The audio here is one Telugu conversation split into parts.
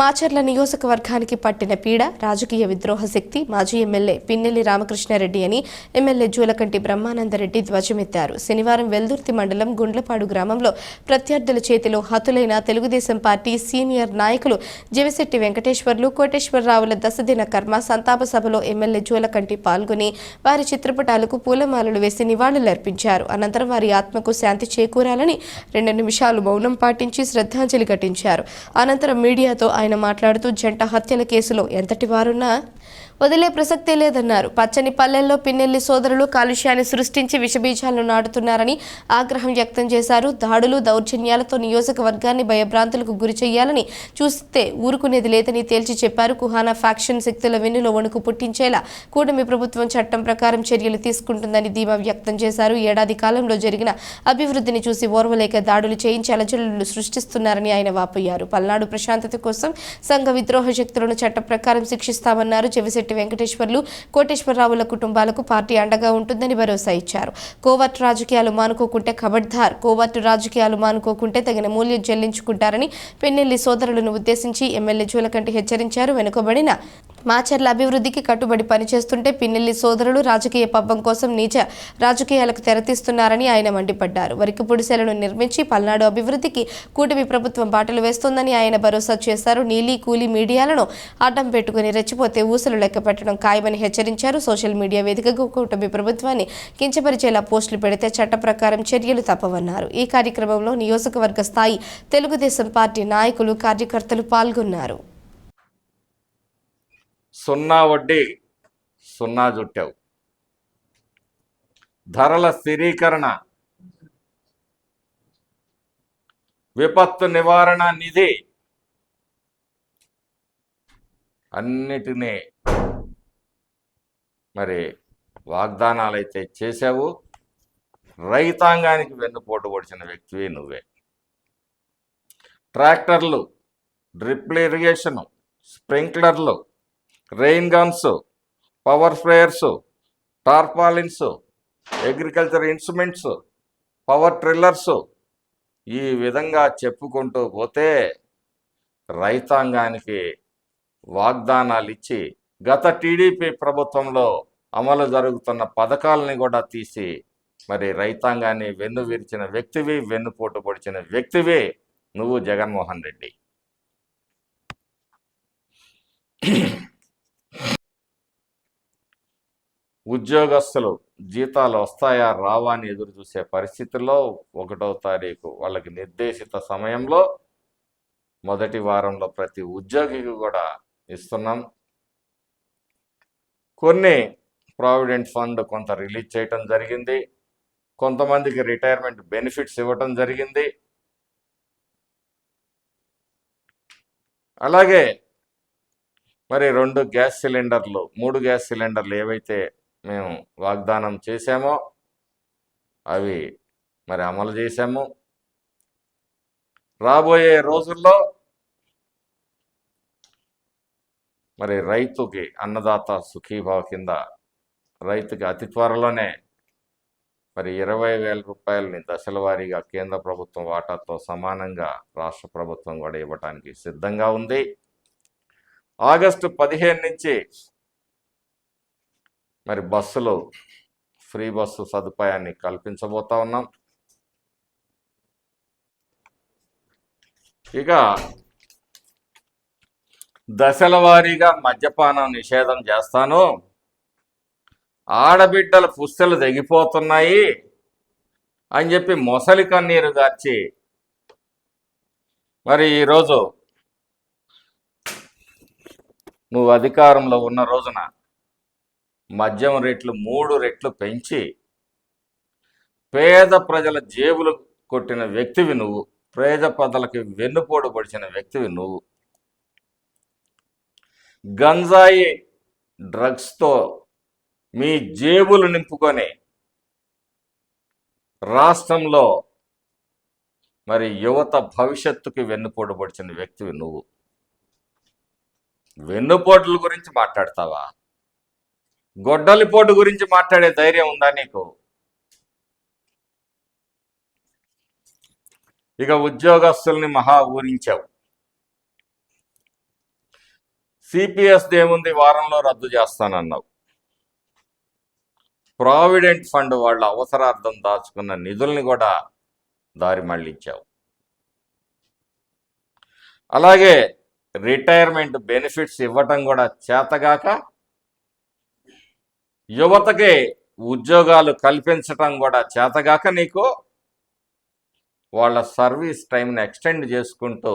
మాచర్ల నియోజకవర్గానికి పట్టిన పీడ రాజకీయ విద్రోహ శక్తి మాజీ ఎమ్మెల్యే పిన్నెల్లి రామకృష్ణారెడ్డి అని ఎమ్మెల్యే జూలకంటి బ్రహ్మానందరెడ్డి ధ్వజమెత్తారు. శనివారం వెల్దుర్తి మండలం గుండ్లపాడు గ్రామంలో ప్రత్యర్థుల చేతిలో హతులైన తెలుగుదేశం పార్టీ సీనియర్ నాయకులు జవిశెట్టి వెంకటేశ్వర్లు కోటేశ్వరరావుల దశదిన కర్మ సంతాప సభలో ఎమ్మెల్యే జూలకంటి పాల్గొని వారి చిత్రపటాలకు పూలమాలలు వేసి నివాళులర్పించారు. అనంతరం వారి ఆత్మకు శాంతి చేకూరాలని రెండు నిమిషాలు మౌనం పాటించి శ్రద్ధాంజలి ఘటించారు. అనంతరం మీడియాతో ఆయన మాట్లాడుతూ జంట హత్యల కేసులో ఎంతటి వారున్నా వదిలే ప్రసక్తే లేదన్నారు. పచ్చని పల్లెల్లో పిన్నెల్లి సోదరులు కాలుష్యాన్ని సృష్టించి విషబీజాలను నాటుతున్నారని ఆగ్రహం వ్యక్తం చేశారు. దాడులు దౌర్జన్యాలతో నియోజకవర్గాన్ని భయభ్రాంతులకు గురి చేయాలని చూస్తే ఊరుకునేది లేదని తేల్చి చెప్పారు. కుహానా ఫ్యాక్షన్ శక్తుల వెన్నులో వణుకు పుట్టించేలా కూటమి ప్రభుత్వం చట్టం ప్రకారం చర్యలు తీసుకుంటుందని ధీమా వ్యక్తం చేశారు. ఏడాది కాలంలో జరిగిన అభివృద్ధిని చూసి ఓర్వలేక దాడులు చేయించి అలజడులు సృష్టిస్తున్నారని ఆయన వాపోయారు. పల్నాడు ప్రశాంతత కోసం సంఘ విద్రోహ శక్తులను చట్ట ప్రకారం శిక్షిస్తామన్నారు. చెవిశెట్టి వెంకటేశ్వర్లు కోటేశ్వరరావుల కుటుంబాలకు పార్టీ అండగా ఉంటుందని భరోసా ఇచ్చారు. కోవర్ట్ రాజకీయాలు మానుకోకుంటే ఖబర్దార్ కోవర్ట్ రాజకీయాలు మానుకోకుంటే తగిన మూల్యం చెల్లించుకుంటారని పెన్నెల్లి సోదరులను ఉద్దేశించి ఎమ్మెల్యే జూలకంటి హెచ్చరించారు. వెనుకబడిన మాచర్ల అభివృద్ధికి కట్టుబడి పనిచేస్తుంటే పిన్నెల్లి సోదరులు రాజకీయ పబ్బం కోసం నీచ రాజకీయాలకు తెరతీస్తున్నారని ఆయన మండిపడ్డారు. వరికి పుడిసెలను నిర్మించి పల్నాడు అభివృద్ధికి కూటమి ప్రభుత్వం బాటలు వేస్తోందని ఆయన భరోసా చేశారు. నీలి కూలి మీడియాలను అడ్డం పెట్టుకుని రెచ్చిపోతే ఊసలు పెట్టడం ఖాయమని హెచ్చరించారు. సోషల్ మీడియా వేదికగా కూటమి ప్రభుత్వాన్ని కించపరిచేలా పోస్టులు పెడితే చట్ట ప్రకారం చర్యలు తప్పవన్నారు. ఈ కార్యక్రమంలో నియోజకవర్గ స్థాయి తెలుగుదేశం పార్టీ నాయకులు కార్యకర్తలు పాల్గొన్నారు. సున్నా వడ్డీ సున్నా జుట్టావు. ధరల స్థిరీకరణ. విపత్తు నివారణ నిధి. అన్నిటినీ మరి వాగ్దానాలు అయితే చేశావు రైతాంగానికి వెన్నుపోటు పొడిచిన వ్యక్తివి నువ్వే. ట్రాక్టర్లు డ్రిప్ ఇరిగేషను స్ప్రింక్లర్లు rain guns power sprayers tarpaulins agriculture instruments power tillers ఈ విధంగా చెప్పుకుంటూ పోతే రైతాంగానికి వాగ్దానాలు ఇచ్చి గత టీడీపీ ప్రభుత్వంలో అమలు జరుగుతున్న పథకాలని కూడా తీసి మరి రైతాంగాన్ని వెన్ను విరిచిన వ్యక్తివి వెన్నుపోటు పొడిచిన వ్యక్తివే నువ్వు జగన్మోహన్ రెడ్డి. ఉద్యోగస్తులు జీతాలు వస్తాయా రావా అని ఎదురు చూసే పరిస్థితుల్లో ఒకటో తారీఖు వాళ్ళకి నిర్దేశిత సమయంలో మొదటి వారంలో ప్రతి ఉద్యోగికి కూడా ఇస్తున్నాం. కొన్ని ప్రావిడెంట్ ఫండ్ కొంత రిలీజ్ చేయటం జరిగింది. కొంతమందికి రిటైర్మెంట్ బెనిఫిట్స్ ఇవ్వటం జరిగింది. అలాగే మరి రెండు గ్యాస్ సిలిండర్లు మూడు గ్యాస్ సిలిండర్లు ఏవైతే మేము వాగ్దానం చేశామో అవి మరి అమలు చేశాము. రాబోయే రోజుల్లో మరి రైతుకి అన్నదాత సుఖీభావ కింద రైతుకి అతి త్వరలోనే మరి ఇరవై వేల రూపాయలని దశల వారీగా కేంద్ర ప్రభుత్వం వాటాతో సమానంగా రాష్ట్ర ప్రభుత్వం కూడా ఇవ్వటానికి సిద్ధంగా ఉంది. ఆగస్టు పదిహేను నుంచి మరి బస్సులు ఫ్రీ బస్సు సదుపాయాన్ని కల్పించబోతా ఉన్నాం. ఇక దశల వారీగా మద్యపానం నిషేధం చేస్తాను. ఆడబిడ్డల పుస్తలు తెగిపోతున్నాయి అని చెప్పి మొసలి కన్నీరు గార్చి మరి ఈరోజు నువ్వు అధికారంలో ఉన్న రోజున మద్యం రేట్లు మూడు రెట్లు పెంచి పేద ప్రజల జేబులు కొట్టిన వ్యక్తివి నువ్వు పేద ప్రజలకి వెన్నుపోటు పడిచిన వ్యక్తివి నువ్వు. గంజాయి డ్రగ్స్తో మీ జేబులు నింపుకొని రాష్ట్రంలో మరి యువత భవిష్యత్తుకి వెన్నుపోటు పొడిచిన వ్యక్తివి నువ్వు. వెన్నుపోట్ల గురించి మాట్లాడతావా? గొడ్డలిపోటు గురించి మాట్లాడే ధైర్యం ఉందా నీకు? ఇక ఉద్యోగస్తుల్ని మహా ఊరించావు. సిపిఎస్ ఏముంది? వారంలో రద్దు చేస్తానన్నావు. ప్రావిడెంట్ ఫండ్ వాళ్ళ అవసరార్థం దాచుకున్న నిధుల్ని కూడా దారి మళ్ళించావు అలాగే రిటైర్మెంట్ బెనిఫిట్స్ ఇవ్వటం కూడా చేతగాక యువతకి ఉద్యోగాలు కల్పించటం కూడా చేతగాక నీకు వాళ్ళ సర్వీస్ టైంని ఎక్స్టెండ్ చేసుకుంటూ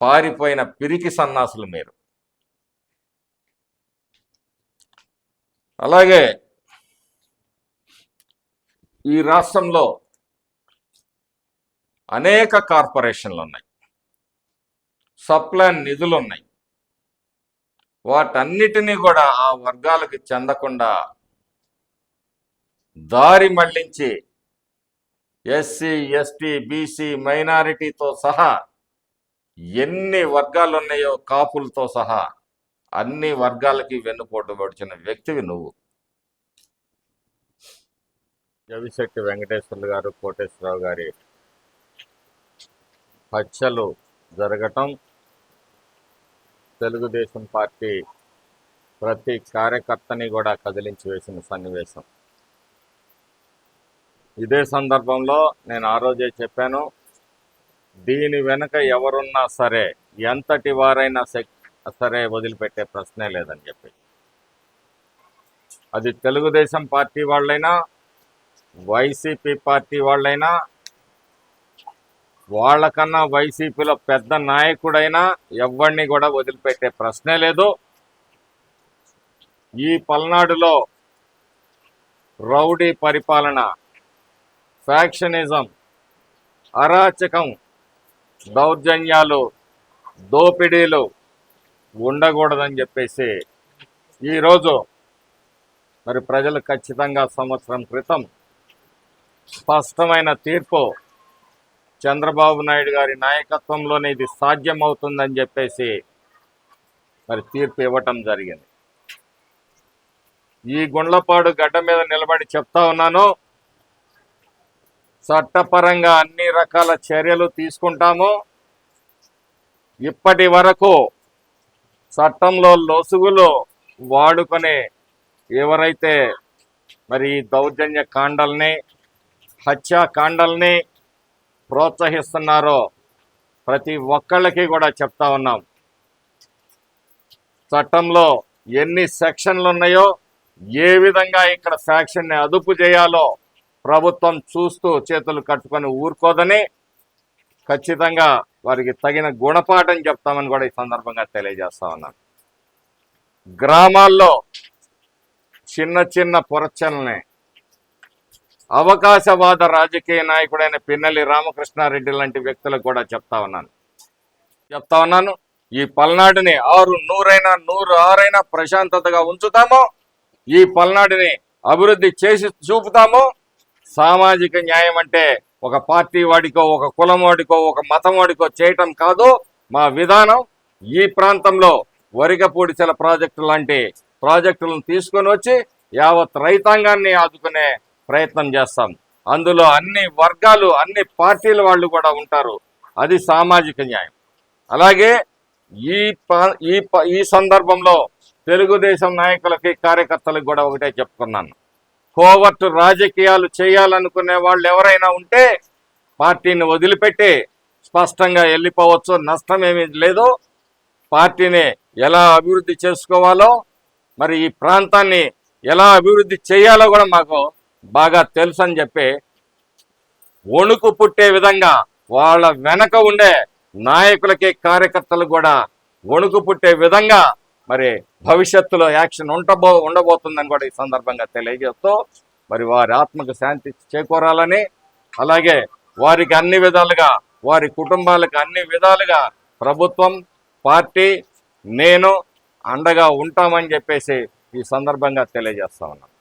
పారిపోయిన పిరికి సన్నాసులు మీరు. అలాగే ఈ రాష్ట్రంలో అనేక కార్పొరేషన్లు ఉన్నాయి. సప్లాన్ నిధులు ఉన్నాయి. వాటన్నిటినీ కూడా ఆ వర్గాలకు చెందకుండా దారి మళ్ళించి ఎస్సీ ఎస్టీ బీసీ మైనారిటీతో సహా ఎన్ని వర్గాలు ఉన్నాయో కాపులతో సహా అన్ని వర్గాలకి వెన్నుపోటు పడిచిన వ్యక్తివి నువ్వు. జవిశెట్టి వెంకటేశ్వర్లు గారు కోటేశ్వరరావు గారి హత్యలు జరగటం తెలుగుదేశం పార్టీ ప్రతి కార్యకర్తని కూడా కదిలించి వేసిన సన్నివేశం. ఇదే సందర్భంలో నేను ఆ రోజే చెప్పాను దీని వెనుక ఎవరున్నా సరే ఎంతటి వారైనా శక్తి సరే వదిలిపెట్టే ప్రశ్నే లేదని చెప్పి. అది తెలుగుదేశం పార్టీ వాళ్ళైనా వైసీపీ పార్టీ వాళ్ళైనా వాళ్ళకన్నా వైసీపీలో పెద్ద నాయకుడైనా ఎవరిని కూడా వదిలిపెట్టే ప్రశ్నే లేదు. ఈ పల్నాడులో రౌడీ పరిపాలన ఫ్యాక్షనిజం అరాచకం దౌర్జన్యాలు దోపిడీలు ఉండకూడదని చెప్పేసి ఈరోజు మరి ప్రజలు ఖచ్చితంగా సంవత్సరం క్రితం స్పష్టమైన తీర్పు చంద్రబాబు నాయుడు గారి నాయకత్వంలోనే ఇది సాధ్యమవుతుందని చెప్పేసి మరి తీర్పు ఇవ్వటం జరిగింది. ఈ గుండ్లపాడు గడ్డ మీద నిలబడి చెప్తా ఉన్నాను. చట్టపరంగా అన్ని రకాల చర్యలు తీసుకుంటాము. ఇప్పటి వరకు చట్టంలో లొసుగులు వాడుకొని ఎవరైతే మరి దౌర్జన్య కాండల్ని హత్యాకాండల్ని ప్రోత్సహిస్తున్నారో ప్రతి ఒక్కళ్ళకి కూడా చెప్తా ఉన్నాం. చట్టంలో ఎన్ని సెక్షన్లు ఉన్నాయో ఏ విధంగా ఇక్కడ ఫ్యాక్షన్ని అదుపు చేయాలో ప్రభుత్వం చూస్తూ చేతులు కట్టుకొని ఊరుకోదని ఖచ్చితంగా వారికి తగిన గుణపాఠం చెప్తామని కూడా ఈ సందర్భంగా తెలియజేస్తా ఉన్నాను. గ్రామాల్లో చిన్న చిన్న పొరచల్ని అవకాశవాద రాజకీయ నాయకుడైన పిన్నెల్లి రామకృష్ణారెడ్డి లాంటి వ్యక్తులకు కూడా చెప్తా ఉన్నాను. చెప్తా ఉన్నాను ఈ పల్నాడుని ఆరు నూరైనా నూరు ఆరైనా ప్రశాంతతగా ఉంచుతాము ఈ పల్నాడుని అభివృద్ధి చేసి చూపుతాము సామాజిక న్యాయం అంటే ఒక పార్టీ వాడికో ఒక కులం వాడికో ఒక మతం వాడికో చేయటం కాదు. మా విధానం ఈ ప్రాంతంలో వరిగపూడిచెల ప్రాజెక్టు లాంటి ప్రాజెక్టులను తీసుకొని వచ్చి యావత్ రైతాంగాన్ని ఆదుకునే ప్రయత్నం చేస్తాం. అందులో అన్ని వర్గాలు అన్ని పార్టీల వాళ్ళు కూడా ఉంటారు. అది సామాజిక న్యాయం. అలాగే ఈ ఈ ఈ సందర్భంలో తెలుగుదేశం నాయకులకి కార్యకర్తలకు కూడా ఒకటే చెప్పుకున్నాను. కోవర్టు రాజకీయాలు చేయాలనుకునే వాళ్ళు ఎవరైనా ఉంటే పార్టీని వదిలిపెట్టి స్పష్టంగా వెళ్ళిపోవచ్చు. నష్టం ఏమీ లేదు. పార్టీని ఎలా అభివృద్ధి చేసుకోవాలో మరి ఈ ప్రాంతాన్ని ఎలా అభివృద్ధి చేయాలో కూడా మాకు బాగా తెలుసు అని చెప్పి వణుకు పుట్టే విధంగా వాళ్ళ వెనక ఉండే నాయకులకి కార్యకర్తలు కూడా వణుకు పుట్టే విధంగా మరి భవిష్యత్తులో యాక్షన్ ఉండబో ఉండబోతుందని కూడా ఈ సందర్భంగా తెలియజేస్తూ మరి వారి ఆత్మకు శాంతి చేకూరాలని అలాగే వారికి అన్ని విధాలుగా వారి కుటుంబాలకు అన్ని విధాలుగా ప్రభుత్వం పార్టీ నేను అండగా ఉంటామని చెప్పేసి ఈ సందర్భంగా తెలియజేస్తా ఉన్నాను